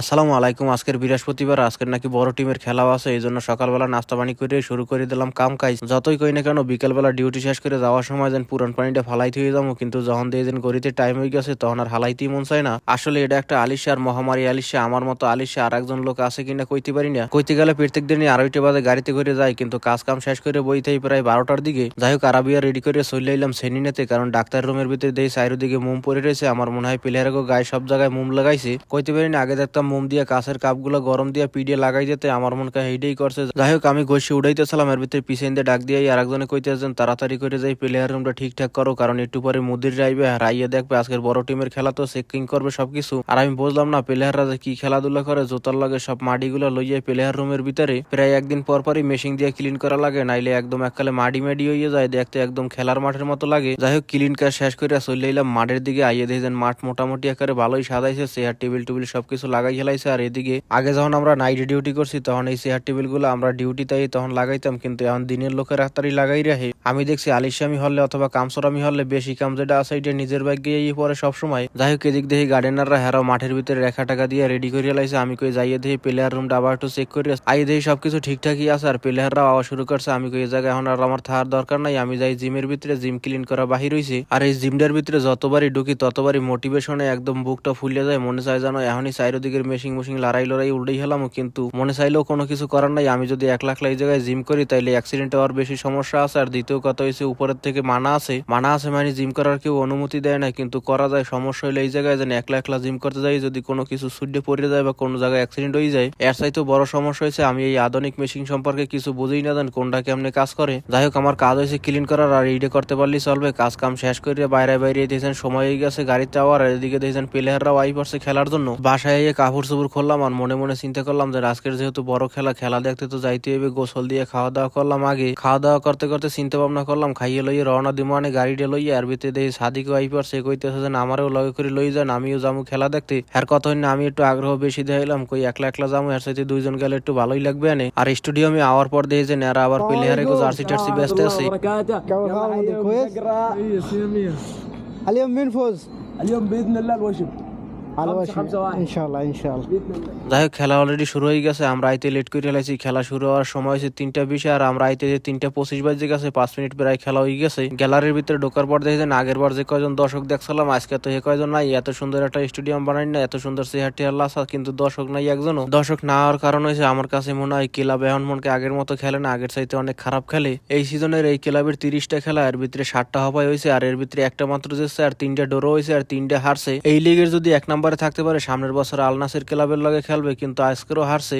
আসসালামু আলাইকুম। আজকের বৃহস্পতিবার, আজকের নাকি বড় টিমের খেলাও আছে এই জন্য সকালবেলা নাস্তা পানি করে শুরু করে দিলাম কাম কাজ। যতই কই না কেন, বিকেলবেলা ডিউটি শেষ করে যাওয়ার সময় যেন পুরান পানিটা ফালাইতে হয়ে যাব, কিন্তু যখন দিয়ে যেন গড়িতে টাইম হয়ে গেছে, তখন আর হালাইতেই মন চায় না। আসলে এটা একটা আলিশার মহামারী আলিশা, আমার মতো আলিশা আর একজন লোক আছে কিনা কইতে পারি না। কইতে গেলে প্রত্যেক দিনই আড়াইটা বাজে গাড়িতে করে যায় কিন্তু কাজ কাম শেষ করে বইতেই প্রায় বারোটার দিকে। যাই হোক আরাবিয়া রেডি করে চলে এলাম সেনিনেতে কারণ ডাক্তার রুমের ভিতরে দিয়ে চারিদিকে মোম পড়ে রয়েছে। আমার মনে হয় প্লেয়ারকে গায়ে সব জায়গায় মোম লাগাইছে। কইতে পারি না, আগে দেখতাম মোম দিয়ে কাছের কাপগুলো গরম দিয়ে পিডিয়ে লাগাই যেতে আমার মনে হয় হেইডেই করছে। যাই হোক, আমি গোসি উড়াইতেছিলাম, এর ভিতরে পিছন দিয়ে ডাক দিয়ে আর একজনে কইতেছেন তাড়াতাড়ি করে যাই প্লেয়ার রুমটা ঠিকঠাক করো, কারণ একটু পরে মুদির যাইবে, আর আইয়ে দেখবে আজকের বড় টিমের খেলা তো চেকিং করবে সবকিছু। আর আমি বুঝলাম না প্লেয়াররা যে কি খেলাধুলা করে, জোতার লাগে সব মাটিগুলো লইয়ে প্লেয়ার রুমের ভিতরে প্রায় একদিন পর পরই মেশিন দিয়ে ক্লিন করা লাগে, নাইলে একদম এককালে মাটি মাটি হয়ে যায়, দেখতে একদম খেলার মাঠের মতো লাগে। যাই হোক ক্লিন কাজ শেষ করে চলে এলাম মাঠের দিকে, আইয়ে দেখেন মাঠ মোটামুটি আকারে ভালোই সাজাইছে চেয়ার টেবিল টেবিল সবকিছু লাগাই খেলাইছে আর এদিকে, আগে যখন আমরা নাইট ডিউটি করছি, তখন এই চেয়ার টেবিলগুলো আমরা ডিউটি তাই তখন লাগাইতাম, কিন্তু এখন দিনের লোকের রাতারি লাগাই রাখে। আমি দেখছি আলিশামি হলে অথবা কামসরামি হলে বেশি কাম যেটা আছে, এটা নিজের ব্যাগ গিয়ে পরে সবসময়। যাই হোক, এদিক দেখি গার্ডেনাররা হেরাও মাঠের ভিতরে রেখা টাকা দিয়ে রেডি করে লাইছে আমি কই যাইয়ে দেখি প্লেয়ার রুমটা আবার একটু চেক করি আই দেখি সবকিছু ঠিকঠাকই আছে আর প্লেয়াররাও আওয়া শুরু করছে। আমি কই এই জায়গায় এখন আর আমার থাকার দরকার নাই। আমি যাই জিমের ভিতরে জিম ক্লিন করা বাহির হইছে। আর এই জিমটার ভিতরে যতবারই ঢুকি, ততবারই মোটিভেশনে একদম বুকটা ফুলে যায়। মনে চায় জানো এখনই চারিদিকের মেশিং মেশিং লড়াই লড়াই উল্টেই হেলাম, কিন্তু মনে চাইলেও কোনো কিছু করার নাই। আমি যদি এক লাখ লাখ জায়গায় জিম করি, তাইলে অ্যাক্সিডেন্ট হওয়ার বেশি সমস্যা আছে। আর দ্বিতীয় কথা হয়েছে উপরের থেকে মানা আছে। মানা আছে মানে জিম করার কেউ অনুমতি দেয় না, কিন্তু করা যায়। সমস্যা হলে এই জায়গায় যেন একলা একলা জিম করতে যাই, যদি কোনো কিছু সুডে পড়ে যায় বা কোনো জায়গায় অ্যাক্সিডেন্ট হয়ে যায়। এর চাইতে বড় সমস্যা হয়েছে আমি এই আধুনিক মেশিন সম্পর্কে কিছু বুঝেই না জান কোনটা কেমনে কাজ করে। যাই হোক, আমার কাজ হয়েছে ক্লিন করার, আর এইটা করতে পারলেই চলবে। কাজ কাম শেষ করে বাইরে বাইরে দিয়েছেন সময় হয়ে গেছে গাড়িতে আবার এদিকে দিয়েছেন প্লেয়াররাও আই পড়ছে খেলার জন্য। বাসায় গিয়ে কাপড় চোপড় খুললাম আর মনে মনে চিন্তা করলাম যে আজকের যেহেতু বড় খেলা খেলা দেখতে তো যাইতে হবে গোসল দিয়ে খাওয়া দাওয়া করলাম আগে খাওয়া দাওয়া করতে করতে চিন্তা ভাবনা করলাম খাইয়ে লইয়ে রওনা দিমো মানে গাড়িটা লইয়ে আর ভিতরে দেখি সাদিকে আই পড়ছে কইতেছে যে আমারও লগে করে লই যান আমিও যাবো খেলা দেখতে আর কথা হইনা আমি একটু আগ্রহ বেশি দেখাইলাম কই একলা একলা যাবো এর সাথে দুইজন গেলে একটু ভালোই লাগবে আনে আর স্টুডিয়ামে আওয়ার পর দেখি যে নেরা আবার প্লেয়ারে জার্সি টার্সি ব্যস্ত আছে وبركاته كيف يلا الحال عيد عندك كويس؟ نقرا مية مية اليوم مين فوز؟ اليوم باذن الله الوشم যাই হোক খেলা অলরেডি শুরু হয়ে গেছে আমরা আইতে লেট করে ফেলেছি খেলা শুরু হওয়ার সময় হয়েছে তিনটা বিশ আর আমরা আইতে যে তিনটা পঁচিশ বাজে গেছে পাঁচ মিনিট প্রায় খেলা হয়ে গেছে। গ্যালারির ভিতরে ঢোকার পর দেখেছেন আগের বার যে কয়জন দর্শক দেখছিলাম আজকে তো কয়জন নাই এত সুন্দর একটা স্টেডিয়াম বানাই না এত সুন্দর চেহার টিহার লাসা কিন্তু দর্শক নাই একজনও। দর্শক না হওয়ার কারণ হয়েছে আমার কাছে মনে হয় ক্লাব এখন মনকে আগের মতো খেলে না আগের চাইতে অনেক খারাপ খেলে। এই সিজনের এই ক্লাবের তিরিশটা খেলা এর ভিতরে ষাটটা হবাই হয়েছে আর এর ভিতরে একটা মাত্র জেসে আর তিনটা ডোরও হয়েছে আর তিনটা হারছে। এই লিগের যদি এক নম্বর নম্বরে থাকতে পারে। সামনের বছর আল নাসির ক্লাবের লগে খেলবে কিন্তু আজকেরও হারছে।